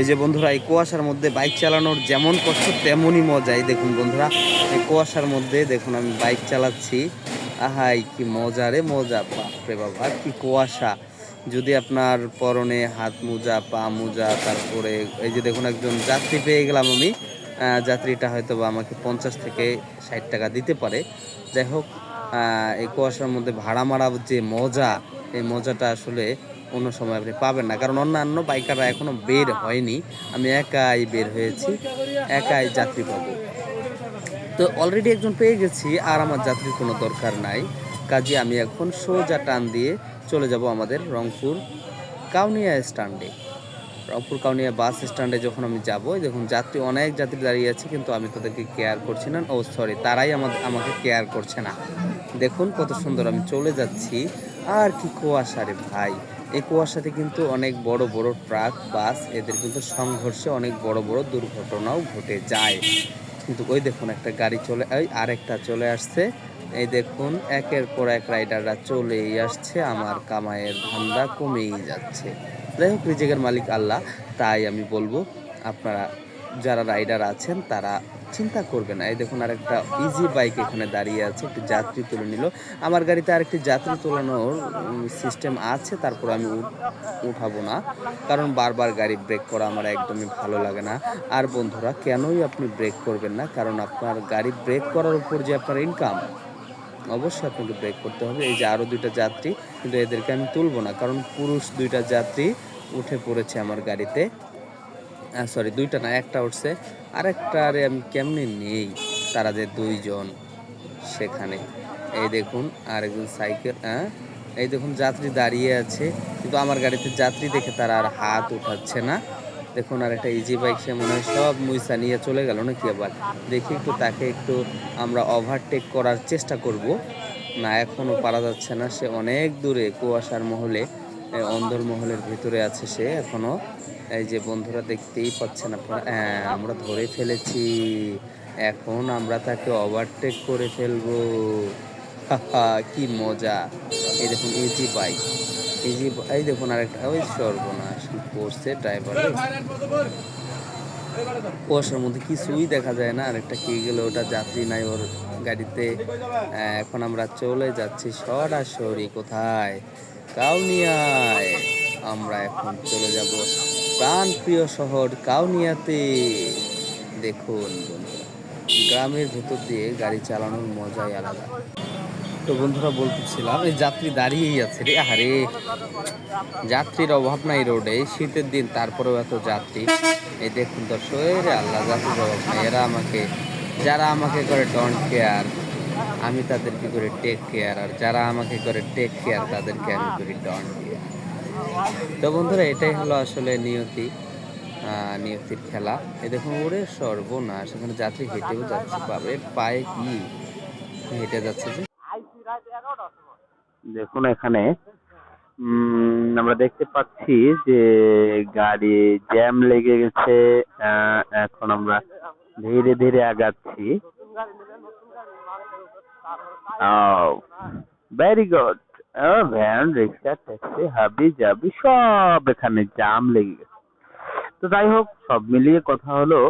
এই যে বন্ধুরা, এই কুয়াশার মধ্যে বাইক চালানোর যেমন কষ্ট, তেমনই মজা। এই দেখুন বন্ধুরা, এই কুয়াশার মধ্যে দেখুন আমি বাইক চালাচ্ছি। আহাই, কি মজা রে, মজা। বাপরে বাবা কি কুয়াশা। যদি আপনার পরনে হাত মোজা, পা মোজা, তারপরে এই যে দেখুন একজন যাত্রী পেয়ে গেলাম আমি। যাত্রীটা হয়তো বা আমাকে পঞ্চাশ থেকে ষাট টাকা দিতে পারে। যাই হোক এই কুয়াশার মধ্যে ভাড়া মারা যে মজা এই মজাটা আসলে অন্য সময় আপনি পাবেন না। কারণ অন্যান্য বাইকাররা এখনও বের হয়নি। আমি একাই বের হয়েছি, একাই যাত্রী পাবো। তো অলরেডি একজন পেয়ে গেছি, আর আমার যাত্রীর কোনো দরকার নাই। কাজে আমি এখন সোজা টান দিয়ে চলে যাব আমাদের রংপুর কাউনিয়া স্ট্যান্ডে। রংপুর কাউনিয়া বাস স্ট্যান্ডে যখন আমি যাব, দেখুন যাত্রী অনেক যাত্রী দাঁড়িয়ে আছে, কিন্তু আমি তাদেরকে কেয়ার করছি না। ও সরি তারাই আমাদের আমাকে কেয়ার করছে না। দেখুন কত সুন্দর আমি চলে যাচ্ছি। আর কি কুয়াশা রে ভাই? এই কুয়াশাতে কিন্তু অনেক বড় বড় ট্রাক, বাস, এদের কিন্তু সংঘর্ষে অনেক বড় বড় দুর্ঘটনাও ঘটে যায়। কিন্তু ওই দেখুন একটা গাড়ি চলে ওই আরেকটা চলে আসছে। এই দেখুন, একের পর এক রাইডাররা চলেই আসছে। আমার কামাইয়ের ধান্দা কমেই যাচ্ছে। যাই হোক, রিজেকের মালিক আল্লাহ, তাই আমি বলব, আপনারা যারা রাইডার আছেন, তারা চিন্তা করবেন না। এই দেখুন আরেকটা ইজি বাইক এখানে দাঁড়িয়ে আছে, একটি যাত্রী তুলে নিল। আমার গাড়িতে আরেকটি যাত্রী তোলানোর সিস্টেম আছে, তারপর আমি উঠ- উঠাবো না। কারণ বারবার গাড়ি ব্রেক করা আমার একদমই ভালো লাগে না। আর বন্ধুরা, কেনই আপনি ব্রেক করবেন না? কারণ আপনার গাড়ি ব্রেক করার উপর যে আপনার ইনকাম অবশ্যই আপনাকে ব্রেক করতে হবে। এই যে আরও দুইটা যাত্রী, কিন্তু এদেরকে আমি তুলবো না। কারণ পুরুষ দুইটা যাত্রী উঠে পড়েছে আমার গাড়িতে। সরি দুইটা না, একটা উঠছে। আরেকটা আরে আমি কেমনে নেই? তারা যে দুইজন সেখানে। এই দেখুন, আরেকজন সাইকেল হ্যাঁ এই দেখুন, যাত্রী দাঁড়িয়ে আছে। কিন্তু আমার গাড়িতে যাত্রী দেখে তারা আর হাত উঠাচ্ছে না। দেখুন, আর একটা ইজি বাইক সে মনে হয় সব মুইসা নিয়ে চলে গেল নাকি আবার? দেখি একটু তাকে একটু আমরা ওভারটেক করার চেষ্টা করব। না এখনও পারা যাচ্ছে না। সে অনেক দূরে কুয়াশার মহলে এই অন্ধর মহলের ভিতরে আছে সে এখনও। এই যে বন্ধুরা দেখতেই পাচ্ছেন আপনারা আমরা ধরে ফেলেছি। এখন আমরা তাকে ওভারটেক করে ফেলব। কি মজা। এই দেখুন ইজি বাইক ইজি এই দেখুন আরেকটা, ওই সর্বনাশ, কি করছে ড্রাইভার কুয়াশার মধ্যে কিছুই দেখা যায় না, আরেকটা কি গেলে, ওটা যাত্রী নাই ওর গাড়িতে। এখন আমরা চলে যাচ্ছি সরাসরি, কোথায়? কাউনিয়ায়। আমরা এখন চলে যাব প্রাণ প্রিয় শহর কাউনিয়াতে। দেখুন বন্ধুরা, গ্রামের ভেতর দিয়ে গাড়ি চালানোর মজাই আলাদা। তো বন্ধুরা, বলতেছিলাম, এই যাত্রী দাঁড়িয়েই আছে রে। আরে, যাত্রীর অভাব নাই রোডে, শীতের দিন তারপরেও এত যাত্রী। এই দেখুন দর্শক এই রে আল্লাহ, যাত্রীর অভাব নাই। এরা আমাকে, যারা আমাকে করে ডন্ট কেয়ার আমি তাদেরকে করে টেক কেয়ার আর যারা আমাকে করে টেক কেয়ার তাদেরকে আমি করি ডন্ট কেয়ার তো বন্ধুরা, এটাই হলো আসলে নিয়তি নিয়তির খেলা। এই দেখুন, ওরে সর্বনাশ, এখানে যাত্রী হেঁটেও যাচ্ছে পাবে পায়ে কি হেঁটে যাচ্ছে যে। দেখুন এখানে আমরা দেখতে পাচ্ছি যে গাড়ি জ্যাম লেগে গেছে এখন আমরা ধীরে ধীরে আগাচ্ছি। Very good van rickshaw taxi হাবি জাবি সব এখানে জাম লেগে গেছে। তো যাই হোক সব মিলিয়ে কথা হলো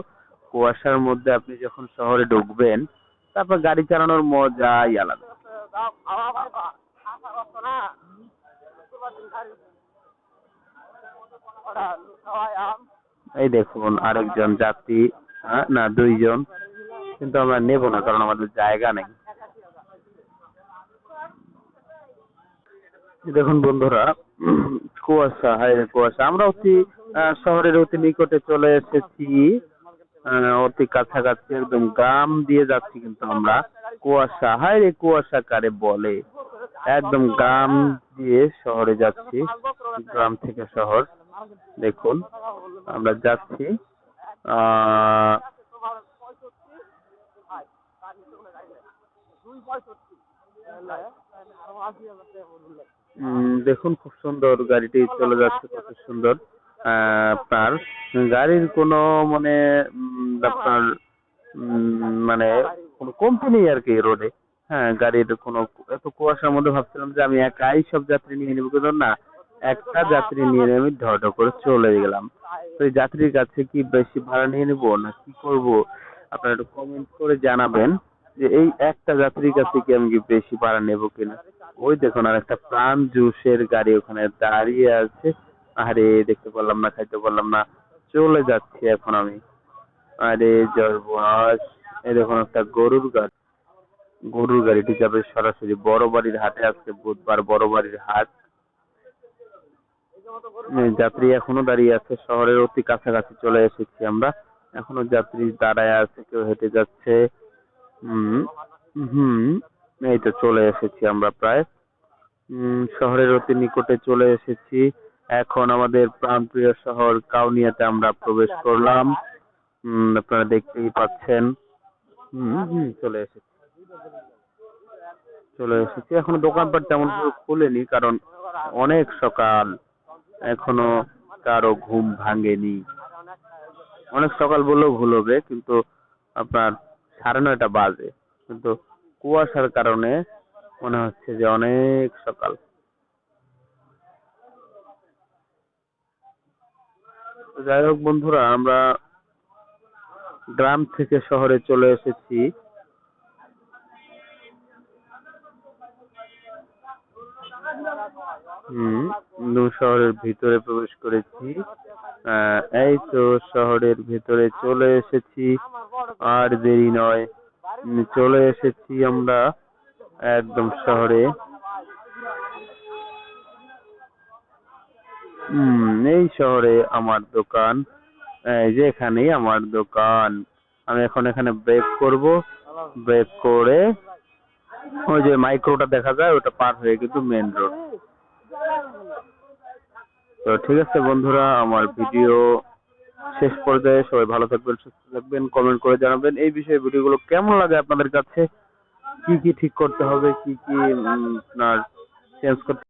কুয়াশার মধ্যে আপনি যখন শহরে ঢুকবেন তারপর গাড়ি চালানোর মজাই আলাদা। এই দেখুন আরেকজন যাত্রী হ্যাঁ, না দুইজন। কিন্তু আমরা নেব না, কারণ আমাদের জায়গা নেই। দেখুন বন্ধুরা, কুয়াশা, হায় কুয়াশা। আমরা অতি শহরের অতি নিকটে চলে এসেছি। অতি কাছাকাছি একদম গ্রাম দিয়ে যাচ্ছি কিন্তু আমরা। কুয়াশা, হায় রে কুয়াশা কারে বলে। একদম গ্রাম দিয়ে শহরে যাচ্ছি, গ্রাম থেকে শহর। দেখুন, আমরা যাচ্ছি। আহ দেখুন, খুব সুন্দর গাড়িটি চলে যাচ্ছে, কত সুন্দর। আপনার গাড়ির কোনো মানে আপনার মানে কোনো কমতি নেই আর কি রোডে। হ্যাঁ গাড়ির কোনো এত কুয়াশার মধ্যে ভাবছিলাম যে আমি একাই সব যাত্রী নিয়ে নেব, কিন্তু না, একটা যাত্রী নিয়ে আমি ঢ করে চলে গেলাম। তো এই যাত্রীর কাছে কি বেশি ভাড়া নিয়ে নেব না কি করব? আপনারা একটু কমেন্ট করে জানাবেন। যে এই একটা যাত্রীর কাছে কি আমি কি বেশি ভাড়া নেব কিনা? ওই দেখুন, আর একটা প্রাণ জুসের গাড়ি ওখানে দাঁড়িয়ে আছে। আরে, দেখতে পারলাম না, খাইতে পারলাম না। চলে যাচ্ছি এখন আমি। আরে জর্বাস এই দেখুন, একটা গরুর গাড়ি। গরুর গাড়িটি যাবে সরাসরি বড় বাড়ির হাটে। আজকে বুধবার বড় বাড়ির হাট যাত্রী এখনও দাঁড়িয়ে আছে। শহরের অতি কাছাকাছি চলে এসেছি আমরা। এখনও যাত্রী দাঁড়ায় আছে, কেউ হেঁটে যাচ্ছে। হুম হুম, এই তো চলে এসেছি আমরা প্রায়। শহরের অতি নিকটে চলে এসেছি। এখন আমাদের প্রাণপ্রিয় শহর কাউনিয়াতে আমরা প্রবেশ করলাম। আপনারা দেখতেই পাচ্ছেন। হুম চলে এসেছি। চলে এসেছি। এখনও দোকানপাট তেমন খুলেনি, কারণ অনেক সকাল। এখনও কারও ঘুম ভাঙেনি। অনেক সকাল বললেও ভুল হবে, কিন্তু আপনার সাড়ে নয়টা বাজে। কিন্তু কুয়াশার কারণে মনে হচ্ছে যে অনেক সকাল। যাই হোক বন্ধুরা, আমরা গ্রাম থেকে শহরে চলে এসেছি। হম শহরের ভিতরে প্রবেশ করেছি। এই তো শহরের ভিতরে চলে এসেছি। আর দেরি নয়। চলে এসেছি আমরা একদম শহরে। হুম এই শহরে আমার দোকান। যে এখানেই আমার দোকান। আমি এখন এখানে ব্রেক করব। ব্রেক করে ওই যে মাইক্রোটা দেখা যায়, ওটা পার হয়ে কিন্তু মেন রোড তো ঠিক আছে বন্ধুরা, আমার ভিডিও শেষ পর্যায়ে সবাই ভালো থাকবেন, সুস্থ থাকবেন কমেন্ট করে জানাবেন। এই বিষয়ে ভিডিওগুলো কেমন লাগে আপনাদের কাছে? কি কি ঠিক করতে হবে? কি কি আপনার চেঞ্জ করতে